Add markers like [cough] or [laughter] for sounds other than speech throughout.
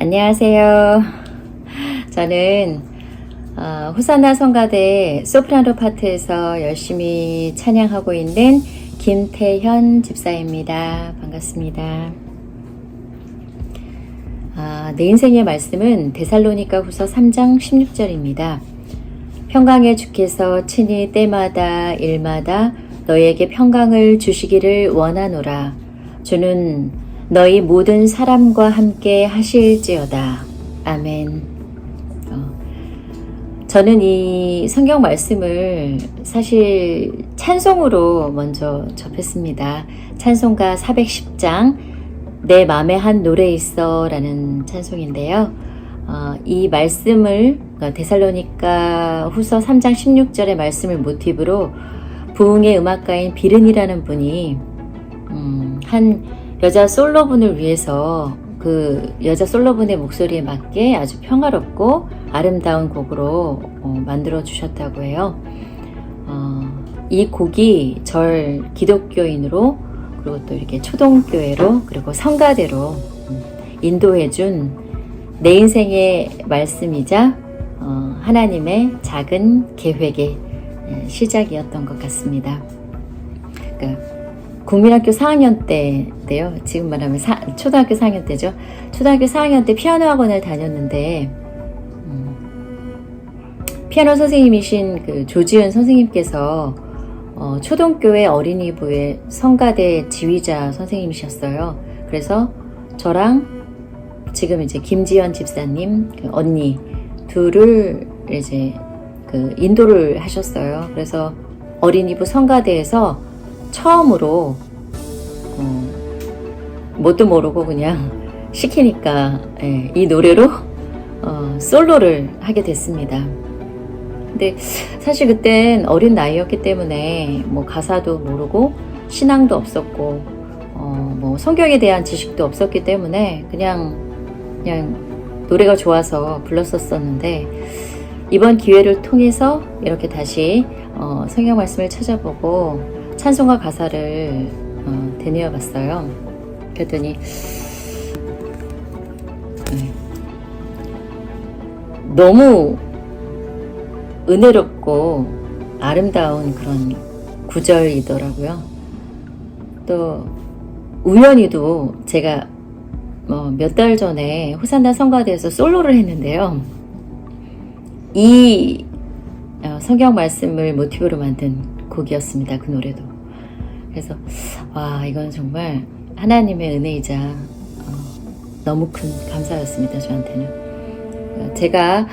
안녕하세요. 저는 어, 호산나 성가대 소프라노 파트에서 열심히 찬양하고 있는 김태현 집사입니다. 반갑습니다. 아, 내 인생의 말씀은 데살로니가 후서 3장 16절입니다. 평강의 주께서 친히 때마다 일마다 너희에게 평강을 주시기를 원하노라. 주는 너희 모든 사람과 함께 하실지어다. 아멘. 어, 저는 이 성경 말씀을 사실 찬송으로 먼저 접했습니다. 찬송가 410장 내 맘에 한 노래 있어 라는 찬송인데요. 어, 이 말씀을 그러니까 데살로니가 후서 3장 16절의 말씀을 모티브로 부흥의 음악가인 비른이라는 분이 음, 한 여자 솔로분을 위해서 그 여자 솔로분의 목소리에 맞게 아주 평화롭고 아름다운 곡으로 어, 만들어 주셨다고 해요. 어, 이 곡이 절 기독교인으로 그리고 또 이렇게 초동교회로 그리고 성가대로 음, 인도해 준 내 인생의 말씀이자 어, 하나님의 작은 계획의 예, 시작이었던 것 같습니다. 그러니까 국민학교 4학년 때인데요. 지금 말하면 사, 초등학교 4학년 때죠. 초등학교 4학년 때 피아노 학원을 다녔는데 음, 피아노 선생님이신 그 조지은 선생님께서 어, 초등교회 어린이부의 성가대 지휘자 선생님이셨어요. 그래서 저랑 지금 이제 김지연 집사님 그 언니 둘을 이제 그 인도를 하셨어요. 그래서 어린이부 성가대에서 처음으로 어, 뭣도 모르고 그냥 [laughs] 시키니까 예, 이 노래로 어, 솔로를 하게 됐습니다. 근데 사실 그땐 어린 나이였기 때문에 뭐 가사도 모르고 신앙도 없었고 어, 뭐 성경에 대한 지식도 없었기 때문에 그냥 그냥 노래가 좋아서 불렀었었는데 이번 기회를 통해서 이렇게 다시 어, 성경 말씀을 찾아보고 찬송가 가사를 어, 되뇌어 봤어요. 그랬더니 네. 너무 은혜롭고 아름다운 그런 구절이더라고요. 또 우연히도 제가 뭐 몇 달 전에 호산나 성가대에서 솔로를 했는데요. 이 어, 성경 말씀을 모티브로 만든 곡이었습니다. 그 노래도. 그래서 와 이건 정말 하나님의 은혜이자 어, 너무 큰 감사였습니다. 저한테는. 어, 제가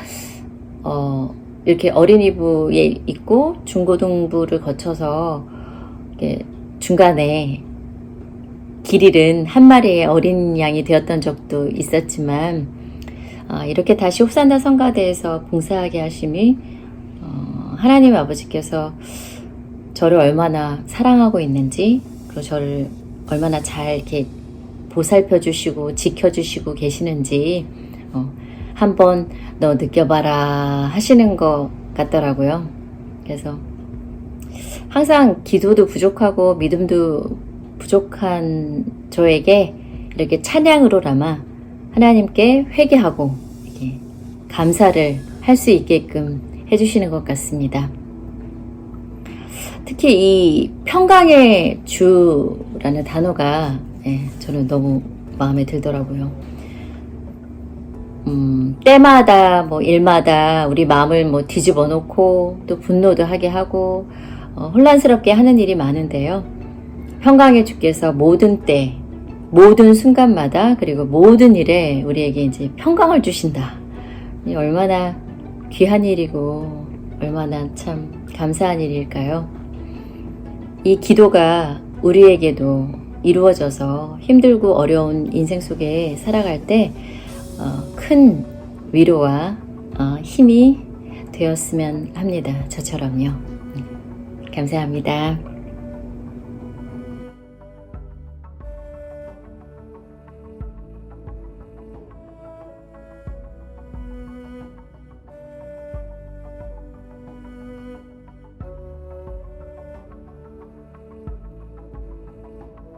어, 이렇게 어린이부에 있고 중고등부를 거쳐서 중간에 길 잃은 한 마리의 어린 양이 되었던 적도 있었지만 어, 이렇게 다시 홉산다 성가대에서 봉사하게 하심이 어, 하나님 아버지께서 저를 얼마나 사랑하고 있는지 그리고 저를 얼마나 잘 이렇게 보살펴 주시고 지켜 주시고 계시는지 어, 한번 너 느껴봐라 하시는 것 같더라고요. 그래서 항상 기도도 부족하고 믿음도 부족한 저에게 이렇게 찬양으로나마 하나님께 회개하고 감사를 할 수 있게끔 해주시는 것 같습니다. 특히 이 평강의 주라는 단어가 예, 저는 너무 마음에 들더라고요. 음, 때마다 뭐 일마다 우리 마음을 뭐 뒤집어 놓고 또 분노도 하게 하고 어, 혼란스럽게 하는 일이 많은데요. 평강의 주께서 모든 때, 모든 순간마다 그리고 모든 일에 우리에게 이제 평강을 주신다. 이 얼마나 귀한 일이고 얼마나 참 감사한 일일까요? 이 기도가 우리에게도 이루어져서 힘들고 어려운 인생 속에 살아갈 때 어, 큰 위로와 어, 힘이 되었으면 합니다. 저처럼요. 음, 감사합니다.